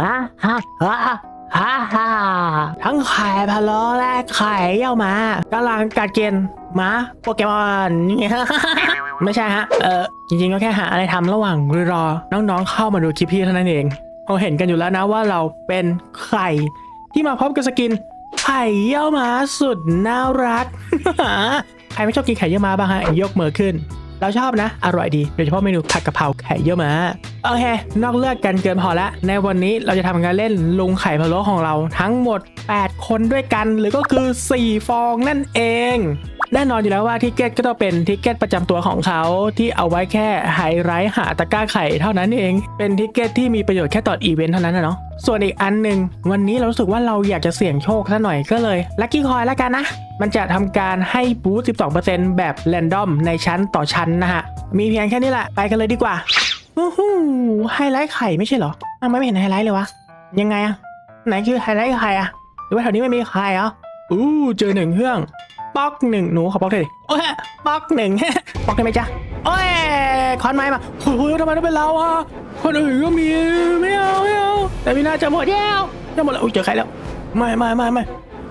ฮ่าฮ่าฮ่าฮ่าฮ่าทั้งไข่พะโล้และไข่เยี่ยวหมากำลังกัดเกณฑ์หมาโปเกมอนไม่ใช่ฮะ เออจริงๆก็แค่หาอะไรทำระหว่างรอ น้องๆเข้ามาดูคลิปพี่เท่านั้นเองเราเห็นกันอยู่แล้วนะว่าเราเป็นไข่ที่มาพร้อมกับสกินไข่เยี่ยวมาสุดน่ารัก ใครไม่ชอบกินไข่เยี่ยวมาบ้างฮะยกมือขึ้น เราชอบนะ อร่อยดี โดยเฉพาะเมนูผัดกะเพราไข่เยี่ยวม้าโอเคนอกเลือกกันเกินพอละในวันนี้เราจะทำการเล่นลุงไข่พะโล้ของเราทั้งหมด 8 คนด้วยกันหรือก็คือ 4 ฟองนั่นเอง แน่นอนอยู่แล้วว่าทิกเก็ตก็ต้องเป็นทิกเก็ตประจำตัวของเขาที่เอาไว้แค่ไฮไลท์หาตะกร้าไข่เท่านั้นเอง เป็นทิกเก็ตที่มีประโยชน์แค่ตอนอีเวนต์เท่านั้นนะเนาะส่วนอีกอันหนึ่งวันนี้เรารู้สึกว่าเราอยากจะเสี่ยงโชคซะหน่อยก็เลยลัคกี้คอยแล้วกันนะ มันจะทำการให้บูสต์12%แบบแรนดอมในชั้นต่อชั้นนะฮะ มีเพียงแค่นี้แหละ ไปกันเลยดีกว่าวู้ฮู้ไฮไลท์ไข่ไม่ใช่เหรอทำไมไม่เห็นไฮไลท์เลยวะ ยังไงอะไหนคือไฮไลท์ไข่อะหรือว่าแถวนี้ไม่มีไข่เหรออู้เจอหนึ่งเครื่อง ป๊อกหนึ่งหนูขอป๊อกเลยดิโอ้ยป๊อกหนึ่งป๊อกได้ไหมจ๊ะโอ้ยคอนไม้มาโอ้ยทำไมต้องเป็นเราอะคนอื่นก็มีไม่เอาไม่เอาแต่พี่น่าจะหมดแล้วจะหมดแล้วอุ้ยเจอใครแล้วไม่ไม่ไม่ไม่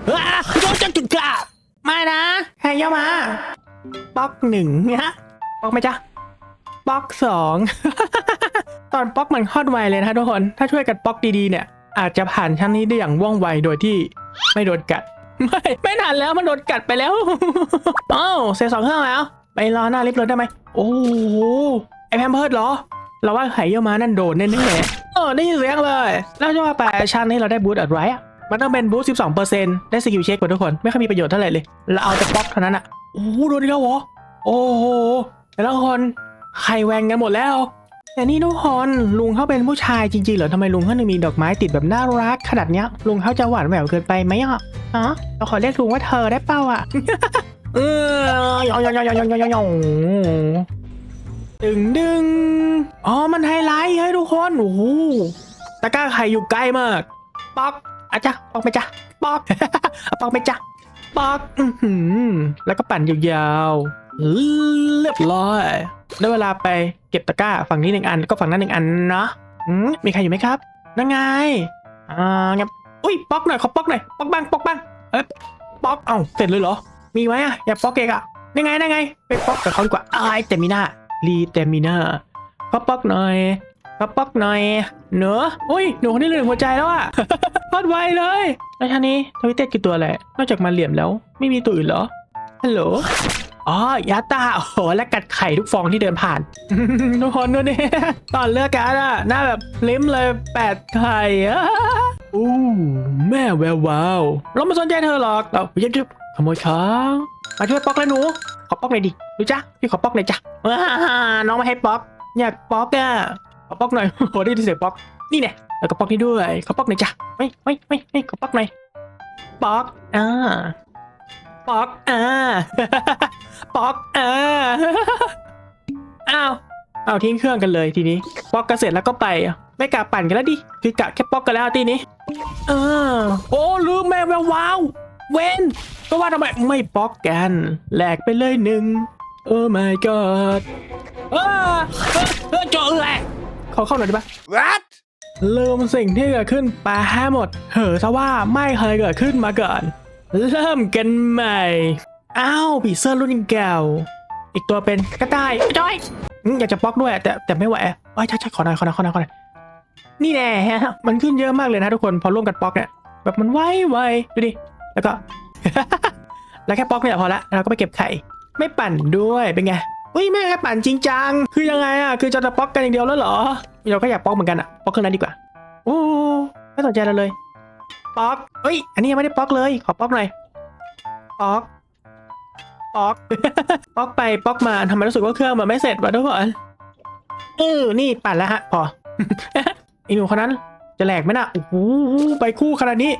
อ้าโดนจังจุดกะไม่นะใครเยอะมาป๊อกหนึ่งเนี่ยป๊อกไหมจ๊ะป๊อกสองตอนป๊อกมันฮอดไวเลยนะทุกคน ถ้าช่วยกันป๊อกดีๆเนี่ย อาจจะผ่านชั้นนี้ได้อย่างว่องไวโดยที่ไม่โดนกัด ไม่ไม่นานแล้วมันโดนกัดไปแล้วอ้าวเสร็จสองเครื่องแล้ว ไปรอหน้าลิฟต์เลยได้ไหมโอ้โหไอแพมเพิร์ดเหรอ เราว่าไข่เยี่ยวม้านั่นโดนแน่ๆเออได้ยินเสียงเลย แล้วจะว่าไปชั้นนี้เราได้บูทอะไรอะมันต้องเป็นบูท12%ได้สกิลเช็คกว่าทุกคน ไม่ค่อยมีประโยชน์เท่าไหร่เลย เราเอาแต่ป๊อกเท่านั้นอะโอ้โหโดนอีกแล้วเหรอโอ้โหแต่ละคนไข่แหวงกันหมดแล้ว แต่นี่ทุกคนลุงเขาเป็นผู้ชายจริงๆเหรอทำไมลุงเขาถึงมีดอกไม้ติดแบบน่ารักขนาดเนี้ยลุงเขาจะหวานแหววเกินไปไหมอะอ๋อเราขอเรียกลุงว่าเธอได้เปล่าอะเออยองยองยองยองยองยองยองดึงดึงอ๋อมันไฮไลท์ให้ทุกคนโอ้โหตะกร้าไข่อยู่ใกล้มากป๊อกอะจ๊ะป๊อกไปจ้ะป๊อกป๊อกไปจ้ะป๊อกแล้วก็ปั่นยาวๆ เรียบร้อยได้เวลาไปเก็บตะกร้าฝั่งนี้หนึ่งอันก็ฝั่งนั้นหนึ่งอันเนาะมีใครอยู่ไหมครับนั่นไงอ่าเงียบอุ้ยป๊อกหน่อยขอป๊อกหน่อยป๊อกบ้างป๊อกบ้างเอ๊ะป๊อกเอ้าเสร็จเลยเหรอ มีไหมอะอย่าป๊อกเองอะยังไงยังไงไปป๊อกกับเขาดีกว่าอ้ายเตมิน่ารีเตมิน่าขอป๊อกหน่อยขอป๊อกหน่อยเนอะอุ้ยหนูคนนี้เหลือหัวใจแล้วอะพอดไวเลยแล้วท่านี้ทวิตเตอร์กี่ตัวแหละนอกจากมาเหลี่ยมแล้ว ไม่มีตัวอื่นเหรอฮัลโหล อ๋อยาตาโอ้โหและกัดไข่ทุกฟองที่เดินผ่าน ทุกคนดูนี่ตอนเลือกการ์ดอะหน้าแบบลิ้มเลยแปดไข่อะอู้แม่แวววาวเราไม่สนใจเธอหรอกเรายิบยิบขโมยของมาช่วยป๊อกแล้วหนู ขอป๊อกหน่อยดิดูจ้ะพี่ขอป๊อกหน่อยจ้ะน้องไม่ให้ป๊อกอยากป๊อกอะขอป๊อกหน่อยโอ้โหได้ยินเสียงป๊อกนี่เนี่ยแล้วก็ป๊อกนี่ด้วยขอป๊อกหน่อยจ้ะไม่ไม่ไม่ไม่ขอป๊อกหน่อยป๊อกอ่า ป๊อกอ่าป๊อกอ่าอ้าวเอาทิ้งเครื่องกันเลยทีนี้ป๊อกกันเสร็จแล้วก็ไป ไม่กะปั่นกันแล้วดิคือกะแค่ป๊อกกันแล้วทีนี้เออโอ้ลืมแม่แวววาวเวนก็ว่าทำไมไม่ป๊อกกันแหลกไปเลยหนึ่งโอ้ my god เออเออเออเจาะแหลกขอเข้าหน่อยได้ปะ What? ลืมสิ่งที่เกิดขึ้นไปให้หมด เหอะซะว่าไม่เคยเกิดขึ้นมาก่อน เริ่มกันใหม่ อ้าวผีเสื้อรุ่นเก่าอีกตัวเป็นกระต่ายจ้อยอืมอยากจะป๊อกด้วย แต่แต่ไม่ไหวโอ้ยช่ใช่ขอหน่อยขอหน่อยขอหน่อยขอหน่อยนี่แน่ฮะมันขึ้นเยอะมากเลยนะทุกคนพอร่วมกันป๊อกเนี่ยแบบมันไวไวดูดิแล้วก็ แล้วแค่ป๊อกเนี่ยพอละแล้วเราก็ไปเก็บไข่ไม่ปั่นด้วยเป็นไงอุ้ยแม่ให้ปั่นจริงจังคือยังไงอะคือจะจะป๊อกกันอย่างเดียวแล้วเหรอเราก็อยากป๊อกเหมือนกันอะป๊อกเครื่องนั้นดีกว่าโอ้ไม่สนใจเราเลย ป๊อกเอ้ย อันนี้ยังไม่ได้ป๊อกเลย ขอป๊อกหน่อยป๊อกป๊อก ป๊อกไปป๊อกมาทำไมรู้สึกว่าเครื่องมันไม่เสร็จวะทุกคนเออนี่ปั่นแล้วฮะ พอ อีหนูคนนั้นจะแหลกไหมนะโอ้โหไปคู่ขนาดนี้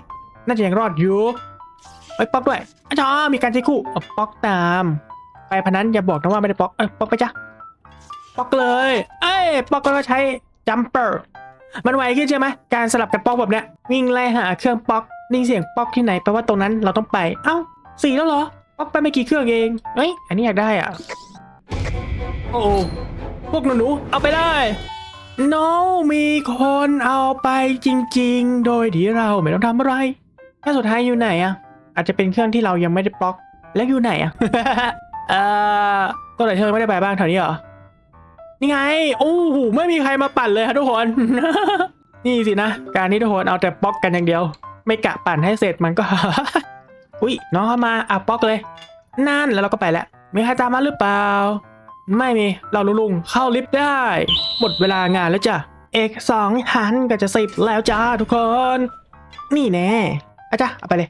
น่าจะยังรอดอยู่ไปป๊อกด้วยอาจารย์มีการใช้คู่ป๊อกตาม ไปพนันอย่าบอกนะว่าไม่ได้ป๊อกเอ้ยป๊อกไปจ้ะป๊อกเลย เอ้ยป๊อกก็ใช้จัมเปอร์ มันไวขึ้นใช่ไหมการสลับกันป๊อกแบบเนี้ยวิ่งไล่หาเครื่องป๊อกได้ยินเสียงป๊อกที่ไหนแปลว่าตรงนั้นเราต้องไป เอ้าสี่แล้วเหรอป๊อกไปไม่กี่เครื่องเองเอ้ยอันนี้อยากได้อะโอ้พวกหนูๆเอาไปเลย no มีคนเอาไปจริง ๆ โดยที่เราไม่ต้องทำอะไรถ้าสุดท้ายอยู่ไหนอะ อาจจะเป็นเครื่องที่เรายังไม่ได้บล็อกแล้วอยู่ไหนอะเอ่อตัวไหนที่เราไม่ได้ไปบ้างแถวนี้เหรอ นี่ไง โอ้โห ไม่มีใครมาปั่นเลยครับทุกคน นี่สินะ การที่ทุกคนเอาแต่บล็อกกันอย่างเดียว ไม่กะปั่นให้เสร็จมันก็ อุ้ยน้องเข้ามาอะบล็อกเลย นั่นแล้วเราก็ไปแล้ว มีใครตามมาหรือเปล่า ไม่มี เราลุงเข้าลิฟต์ได้ หมดเวลางานแล้วจ้ะ เอกสองหันก็จะสิบแล้วจ้าทุกคน นี่แน่อาจ้ะเอาไปเลย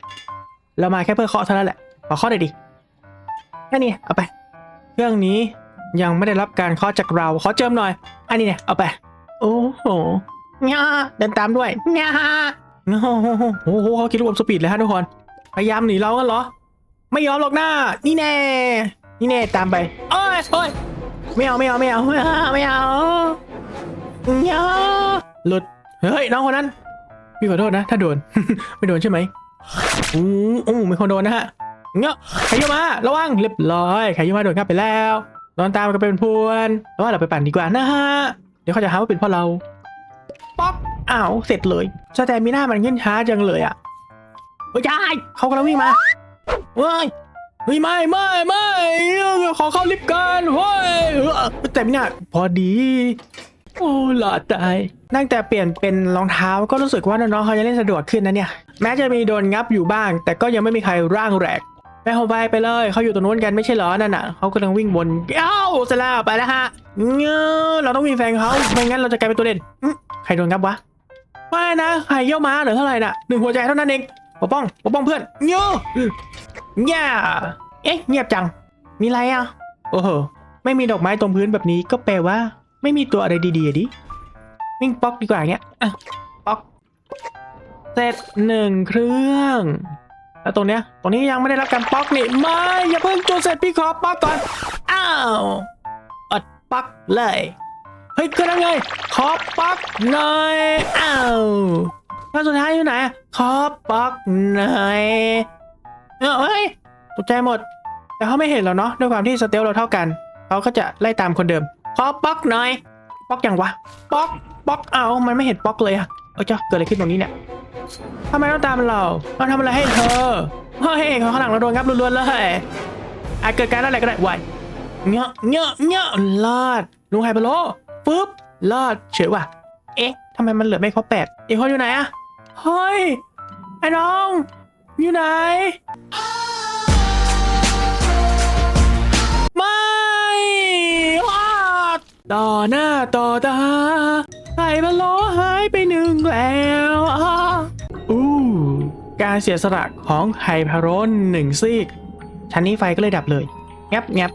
เรามาแค่เพื่อเคาะเท่านั้นแหละขอเคาะหน่อยดิแค่นี้เอาไป เครื่องนี้ ยังไม่ได้รับการเคาะจากเรา ขอเจิมหน่อย อันนี้เนี่ยเอาไป โอ้โหง่าเดินตามด้วยง่าโอ้โหโอ้โหเขาคิดรวมสปีดเลยฮะทุกคน พยายามหนีเรากันเหรอ ไม่ยอมหรอกหน้า นี่แน่ นี่แน่ตามไปโอ้ยโอ้ยไม่เอาไม่เอาไม่เอาไม่เอาไม่เอาอย่าหลุด เฮ้ยน้องคนนั้น พี่ขอโทษนะ ถ้าโดน ไม่โดนใช่ไหมอู้อู้มีคนโดนนะฮะเงี้ยใครเยอะมา ระวังเรียบร้อยใครเยอะมาโดนครับไปแล้ว นอนตามกันเป็นพวนแล้วว่าเราไปปั่นดีกว่านะฮะ เดี๋ยวเขาจะหาว่าเป็นเพราะเรา ป๊อกอ้าวเสร็จเลยสแตมิน่ามันขึ้นช้าจังเลยอะเฮ้ยยายเขากำลังวิ่งมาเฮ้ยเฮ้ยไม่ไม่ไม่ขอเข้าลิฟต์กันเฮ้ยแต่มิน่าพอดี โอ้หลอดตายตั้งแต่เปลี่ยนเป็นรองเท้าก็รู้สึกว่าน้องๆเขาจะเล่นสะดวกขึ้นนะเนี่ย แม้จะมีโดนงับอยู่บ้าง แต่ก็ยังไม่มีใครร่างแหลก ไปเอาไปไปเลยเขาอยู่ตรงนู้นกันไม่ใช่เหรอนั่นน่ะเขากำลังวิ่งวนเอ้าเสร็จแล้วไปแล้วฮะเงี้ยเราต้องมีแฟนเขาไม่งั้นเราจะกลายเป็นตัวเด่นใครโดนงับวะไม่นะใครเยี่ยวม้าเหลือเท่าไหร่น่ะหนึ่งหัวใจเท่านั้นเองปกป้องปกป้องเพื่อนเงี้ยอื้อเงี้ยเอ๊ะเงียบจัง มีอะไรอะโอ้โหไม่มีดอกไม้ตรงพื้นแบบนี้ก็แปลว่า ไม่มีตัวอะไรดีๆดิวิ่งป๊อกดีกว่าเงี้ยป๊อกเสร็จหนึ่งเครื่อง แล้วตรงเนี้ย ตรงนี้ยังไม่ได้รับการป๊อกนี่ไม่อย่าเพิ่งจุดเสร็จพี่ขอป๊อกก่อน อ้าวอดป๊อกเลย เฮ้ยคือยังไง ขอป๊อกหน่อย อ้าวแล้วสุดท้ายอยู่ไหน ขอป๊อกหน่อยเฮ้ยตกใจหมด แต่เขาไม่เห็นเราเนาะด้วยความที่สเตลเราเท่ากัน เขาก็จะไล่ตามคนเดิม ขอป๊อกหน่อย ป๊อกอยังวะ ป๊อก ป๊อก เอามันไม่เห็นป๊อกเลยอะเออเจ้าเกิดอะไรขึ้นตรงนี้เนี่ย ทำไมต้องตามเรา เราทำอะไรให้เธอเฮ้ยเขาข้างหลังเราโดนงับล้วนๆเลยอาจเกิดการอะไรก็ได้ไวเงี้ยเงี้ยเงี้ยลอดลุงไฮเปโลปึ๊บลอดเฉยว่ะ เอ๊ะทำไมมันเหลือไม่ครบแปดอีกคนอยู่ไหนอะเฮ้ย ไอ้น้อง อยู่ไหน ไม่ว้าต่อหน้าต่อตาไข่พะโล้หายไปหนึ่งแล้ว การเสียสละของไข่พะโล้หนึ่งซีก ชั้นนี้ไฟก็เลยดับเลย งับงับ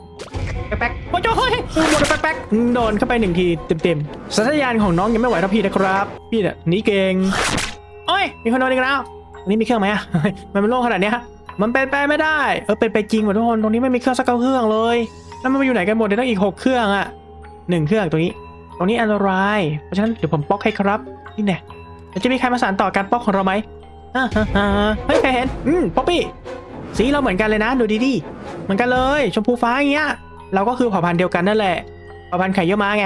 แป๊กแป๊กโอ้ยโอ้ยโดแป๊กแป๊กโดนเข้าไปหนึ่งทีเต็มๆสัญญาณของน้องยังไม่ไหวเท่าพี่นะครับ พี่เนี่ยหนีเก่งโอ้ย มีคนโดนอีกแล้วอันนี้มีเครื่องไหมอะมันเป็นโล่งขนาดเนี้ยมันเป็นไปไม่ได้ เออเป็นไปจริงว่ะทุกคนตรงนี้ไม่มีเครื่องสักเก้าเครื่องเลย แล้วมันไปอยู่ไหนกันหมดเนี่ยต้องอีกหกเครื่องอะหนึ่งเครื่องตรงนี้ ตรงนี้อันตราย เพราะฉะนั้นเดี๋ยวผมป๊อกให้ครับ นี่แน่แล้วจะมีใครมาสานต่อการป๊อกของเราไหม เฮ้ยใครเห็นอืมป๊อปปี้สีเราเหมือนกันเลยนะดูดีๆเหมือนกันเลยชมพูฟ้าอย่างเงี้ย เราก็คือเผ่าพันธุ์เดียวกันนั่นแหละเผ่าพันธุ์ไข่เยี่ยวม้าไง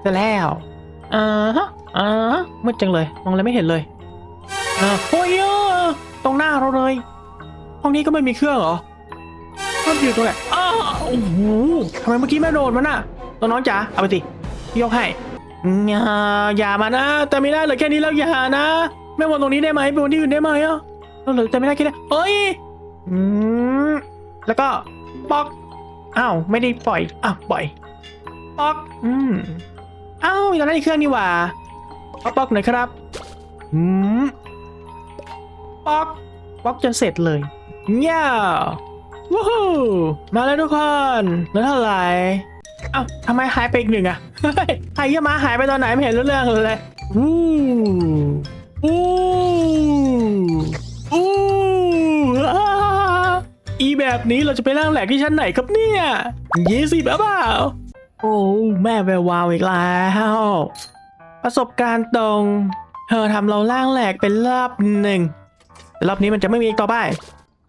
เสร็จแล้วอ่าฮะอ่าฮะมืดจังเลยมองอะไรไม่เห็นเลยอ่าโอ้ยตรงหน้าเราเลยห้องนี้ก็ไม่มีเครื่องเหรอมันอยู่ตรงไหนอ้าวโอ้โหทำไมเมื่อกี้ไม่โดนมันน่ะตัวน้องจ๋าเอาไปสิพี่ยกให้อย่าอย่ามานะแต่ไม่ได้เหลือแค่นี้แล้วอย่านะ ไม่วนตรงนี้ได้ไหมไปวนที่อื่นได้ไหมอะเราเหลือแต่ไม่ได้แค่นี้เอ้ยอืมแล้วก็ปอกอ้าวไม่ได้ปล่อยอ้าวปล่อยปอก อืมอ้าวอยู่ตรงนั้นอีกเครื่องนี่หว่าปอกปอกหน่อยครับอืมปอกปอกจนเสร็จเลยเงี้ยว้าวมาแล้วทุกคนแล้วเท่าไหร่เอ้าทำไมหายไปอีกหนึ่งอะเฮ้ยใครเยี่ยมาหายไปตอนไหนไม่เห็นเรื่องเลยอู้ อู้อู้อ่าอีแบบนี้เราจะไปนั่งแหลกที่ชั้นไหนครับเนี่ยยี่สิบหรือเปล่า โอ้แม่แวววาวอีกแล้ว ประสบการณ์ตรง เธอทำเราล่างแหลกเป็นรอบหนึ่งแต่รอบนี้มันจะไม่มีอีกต่อไป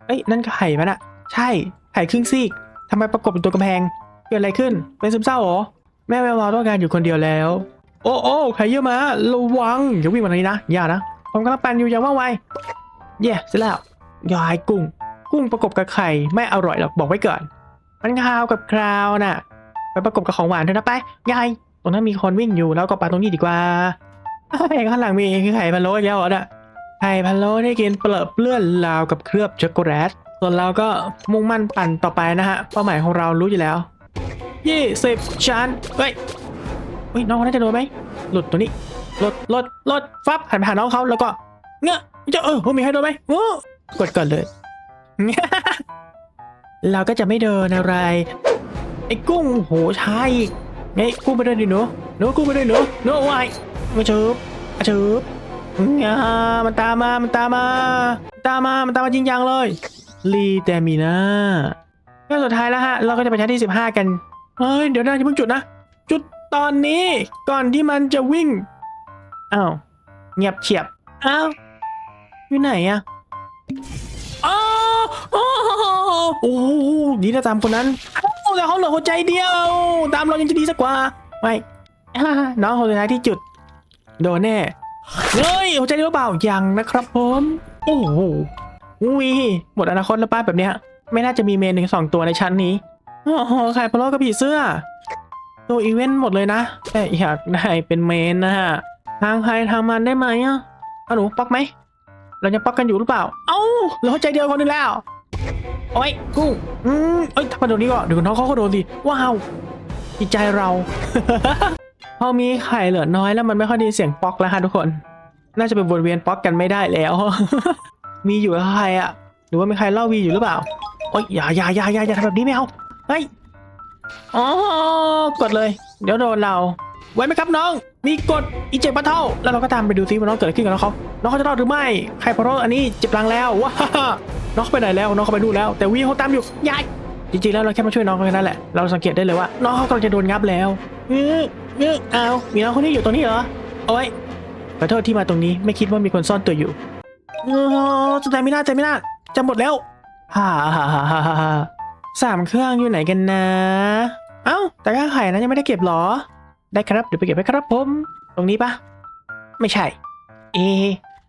เอ้ยนั่นไข่มันอะใช่ไข่ครึ่งซีกทำไมประกบเป็นตัวกำแพง เกิดอะไรขึ้น เป็นซึมเศร้าเหรอ แม่แวววาวต้องการอยู่คนเดียวแล้ว โอ้โอ้ใครเยอะมาระวังอย่าวิ่งมาทางนี้นะอย่านะผมกำลังปั่นอยู่อย่างว่องไวเย่เสร็จแล้วยายกุ้ง กุ้งประกบกับไข่ไม่อร่อยหรอกบอกไว้ก่อนมันคาวกับคราวน่ะไปประกบกับของหวานเถอะนะไปยายตรงนั้นมีคนวิ่งอยู่แล้วก็ไปตรงนี้ดีกว่าเฮ้ข้างหลังมีไข่พะโล้อีกแล้วเหรอน่ะไข่พะโล้ที่กินเปลือกเลื่อนราวกับเคลือบช็อกโกแลตส่วนเราก็มุ่งมั่นปั่นต่อไปนะฮะเป้าหมายของเรารู้อยู่แล้วยี่สิบชั้นเฮ้ย ฮ้ยน้องคนนั้จะโดนไหมหลุดตัวนี้หลุดหลุดหลุดฟับหันไปหาน้องเขาแล้วก็เงอะจะเออมีใครโดนไหมโอ้กดก่อนเลย เราก็จะไม่เดินอะไร ไอ้กุ้งโหใช่ไอ้กุ้งไปด้วยดิหนูหนูกุ้งไปด้วยหนูหนูวายมาเชิบมาเชิบอ่ามันตามมา มันตามมา ตามมา มันตามมาจริงจังเลยลีแต่มีนาก็สุดท้ายแล้วฮะ เราก็จะไปชั้นที่ 15 กัน เฮ้ย เดี๋ยวนะอย่าเพิ่งจุดนะ จุด ตอนนี้ก่อนที่มันจะวิ่งอ้าวเงียบเฉียบอ้าวอยู่ไหนอะอ้าวอ้าวโอ้โหดีนะตามคนนั้นแต่เขาเหลือหัวใจเดียว ตามเรายังจะดีสักกว่าไม่น้องคนสุดท้ายที่จุด โดนแน่เฮ้ยหัวใจเดียวเปล่ายังนะครับผมโอ้โหอุ้ยหมดอนาคตแล้วป้าแบบเนี้ยไม่น่าจะมีเมนถึงสองตัวในชั้นนี้โอ้โหไข่พะโล้กับผีเสื้อ ตัวอีเวนต์หมดเลยนะ แต่อยากได้เป็นเมนนะฮะ ทางใครทางมันได้ไหมอะเอาหนูปักไหม เรายังปักกันอยู่หรือเปล่า เอ้าเหลือหัวใจเดียวคนหนึงแล้ว โอ้ยกุ้งอืมเอ้ยถ้ามาโดนนี้ก็เดี๋ยวน้องเขาก็โดนสิว้าวจิตใจเรา พอมีไข่เหลือน้อยแล้วมันไม่ค่อยไดยินเสียงป๊อกแล้วฮะทุกคน น่าจะเป็นวนเวียนป๊อกกันไม่ได้แล้ว มีอยู่กับใครอะหรือว่ามีใครเล่าวีอยู่หรือเปล่าโอ้ยอย่าอย่าอย่าอย่าอย่าทำแบบนี้ไม่เอาเฮ้ย อ๋อกดเลย เดี๋ยวโดนเรา ไว้ไหมครับน้อง มีกดอีเจ็บปะเท่า แล้วเราก็ตามไปดูซิว่าน้องเกิดอะไรขึ้นกับน้องเขาน้องเขาจะรอดหรือไม่ ใครพอรอดอันนี้เจ็บหลังแล้วว้าน้องเขาไปไหนแล้วน้องเขาไปนู่นแล้ว แต่วีเขาตามอยู่ยายจริงๆแล้วเราแค่มาช่วยน้องเขาแค่นั้นแหละ เราสังเกตได้เลยว่า น้องเขากำลังจะโดนงับแล้วเออเออเอามีน้องคนนี้อยู่ตรงนี้เหรอโอ้ยขอโทษที่มาตรงนี้ไม่คิดว่ามีคนซ่อนตัวอยู่เออใจไม่น่าใจไม่น่าจะหมดแล้วฮ่าฮ่าฮ่าฮ่า สามเครื่องอยู่ไหนกันนะ เอ้าแต่ก้าไข่นะยังไม่ได้เก็บหรอ ได้ครับเดี๋ยวไปเก็บไว้ครับผม ตรงนี้ปะไม่ใช่ เอ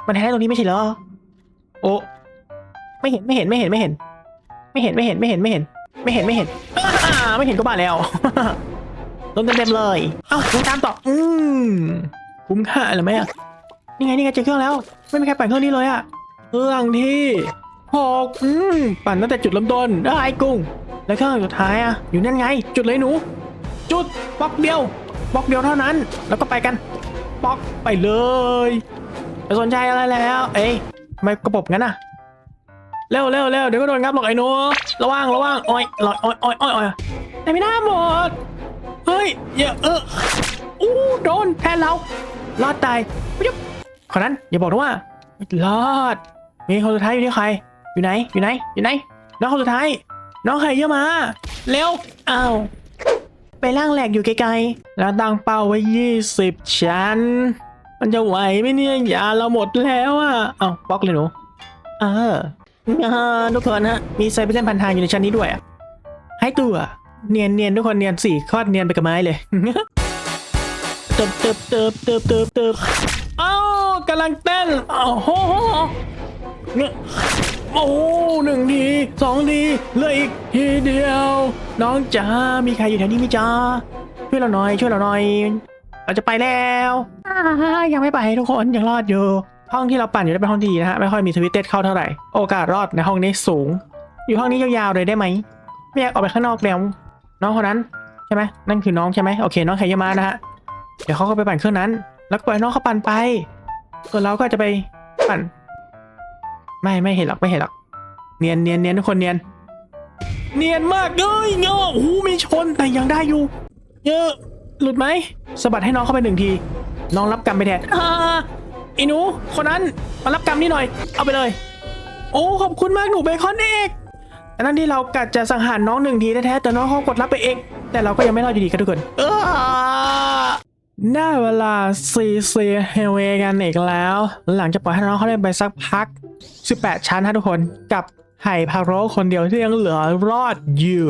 มันแท้ตรงนี้ไม่ใช่หรอ โอ้ไม่เห็นไม่เห็นไม่เห็นไม่เห็น ไม่เห็นไม่เห็นไม่เห็นไม่เห็น ไม่เห็นไม่เห็นไม่เห็นก็บ้าแล้วโดนเต็มๆเลย เอ้าตามต่อ อืมคุ้มค่าหรือไม่อะนี่ไงนี่ไงเจอเครื่องแล้ว ไม่มีใครปั่นเครื่องนี้เลยอะเครื่องที่ หกอืมปั่นตั้งแต่จุดเริ่มต้นได้ไอ้กุ้ง แล้วเครื่องสุดท้ายอะอยู่นั่นไง จุดเลยหนู จุดบล็อกเดียวบล็อกเดียวเท่านั้น แล้วก็ไปกันบล็อกไปเลยไม่สนใจอะไรแล้ว เอ้ยทำไมกระบบงั้นอะเร็วเร็วเร็วเดี๋ยวก็โดนงับหรอกไอ้หนูระวังระวังอ้อยลอยอ้อยอ้อยอ้อยอ้อยแต่ไม่น่าหมดเฮ้ยอย่าเอออู้โดนแทนเรารอดตายยุบคนนั้นอย่าบอกนะว่ารอดมีคนสุดท้ายอยู่ที่ใคร อยู่ไหน อยู่ไหน อยู่ไหน น้องคนสุดท้าย น้องใครเยอะมา เร็ว อ้าว ไปล่างแหลกอยู่ไกลๆ แล้วตั้งเป้าไว้20ชั้น มันจะไหวไหมเนี่ยยาเราหมดแล้วอะ เอ้าบล็อกเลยหนู เอออ่าทุกคนฮะ มีไซเบอร์เซนพันทางอยู่ในชั้นนี้ด้วยอะ ให้ตัว เนียนเนียนทุกคนเนียนสี่คอดเนียนไปกับไม้เลยเติบเติบเติบเติบเติบเติบอ้าวกำลังเต้นโอ้โหเนี่ย อ้หนึ่งทีสองทีเหลืออีกทีเดียว น้องจ๋ามีใครอยู่แถวนี้ไหมจ๊ะช่วยเราหน่อย ช่วยเราหน่อยเราจะไปแล้วยังไม่ไปทุกคนยังรอดอยู่ ห้องที่เราปั่นอยู่ได้เป็นห้องที่ดีนะฮะไม่ค่อยมีทวิตเต็ดเข้าเท่าไหร่โอกาสรอดในห้องนี้สูง อยู่ห้องนี้ยาวๆเลยได้ไหมไม่อยากออกไปข้างนอกแล้วน้องคนนั้นใช่ไหมนั่นคือน้องใช่ไหมโอเค น้องใครยามานะฮะเดี๋ยวเขาก็ไปปั่นเครื่องนั้น แล้วก็ปล่อยน้องเขาปั่นไปส่วนเราก็จะไปปั่น ไม่ไม่เห็นหรอกไม่เห็นหรอกเนียนเนียนเนียนทุกคนเนียน เนียนมากเลยเงาโอ้โหมีชนแต่ยังได้อยู่เยอะหลุดไหมสะบัดให้น้องเข้าไปหนึ่งที น้องรับกรรมไปแทนอ่าไอ้หนู คนนั้นมารับกรรมนี่หน่อย เอาไปเลย โอ้ขอบคุณมากหนูเบคอนเอกอันนั้นที่เรากัดจะสังหารน้องหนึ่งทีแท้ๆแต่น้องเขากดรับไปเองแต่เราก็ยังไม่รอดอยู่ดีครับทุกคนเออ ได้เวลาซีซีเฮเวกันอีกแล้ว หลังจากปล่อยให้น้องเขาเล่นไปสักพัก 18 ชั้นฮะทุกคนกับไห่พาโรคนเดียวที่ยังเหลือรอดอยู่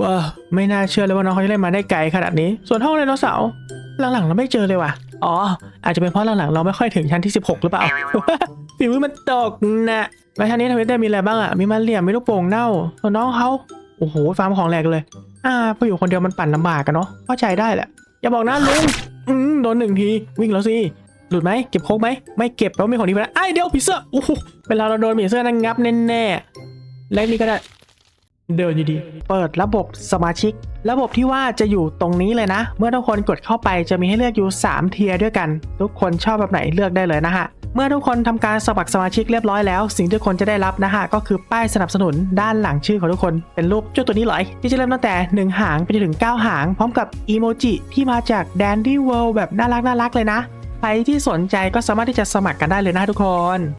ว้าไม่น่าเชื่อเลยว่าน้องเขาจะเล่นมาได้ไกลขนาดนี้ ส่วนห้องไดโนเสาร์หลังๆเราไม่เจอเลยว่ะ อ๋อ อาจจะเป็นเพราะหลังๆเราไม่ค่อยถึงชั้นที่ 16 หรือเปล่าฝีมือมันตกนะแล้วชั้นนี้ทวิตได้มีอะไรบ้างอะมีมันเหลี่ยมมีลูกโป่งเน่าส่วนน้องเขาโอ้โหฟาร์มของแหลกเลย อ่าพออยู่คนเดียวมันปั่นลำบากกันเนาะเข้าใจได้แหละอย่าบอกนะลุง อืมโดนหนึ่งที วิ่งแล้วสิ หลุดไหมเก็บโคกไหม ไม่เก็บแล้วมีของดีไปแล้วไอ้เดี๋ยวผีเสื้อโอ้โหเวลาเราโดนผีเสื้อนั่งงับแน่ๆและนี่ก็ได้ เดินดี เปิดระบบสมาชิก ระบบที่ว่าจะอยู่ตรงนี้เลยนะ เมื่อทุกคนกดเข้าไปจะมีให้เลือกอยู่ 3 เทียร์ด้วยกัน ทุกคนชอบแบบไหนเลือกได้เลยนะฮะ เมื่อทุกคนทำการสมัครสมาชิกเรียบร้อยแล้ว สิ่งที่ทุกคนจะได้รับนะฮะ ก็คือป้ายสนับสนุนด้านหลังชื่อของทุกคนเป็นรูปเจ้าตัวนี้เลยที่จะเริ่มตั้งแต่ 1 หางไปจนถึง 9 หาง พร้อมกับอีโมจิที่มาจาก Dandy World แบบน่ารักน่ารักเลยนะใครที่สนใจก็สามารถที่จะสมัครกันได้เลยนะทุกคน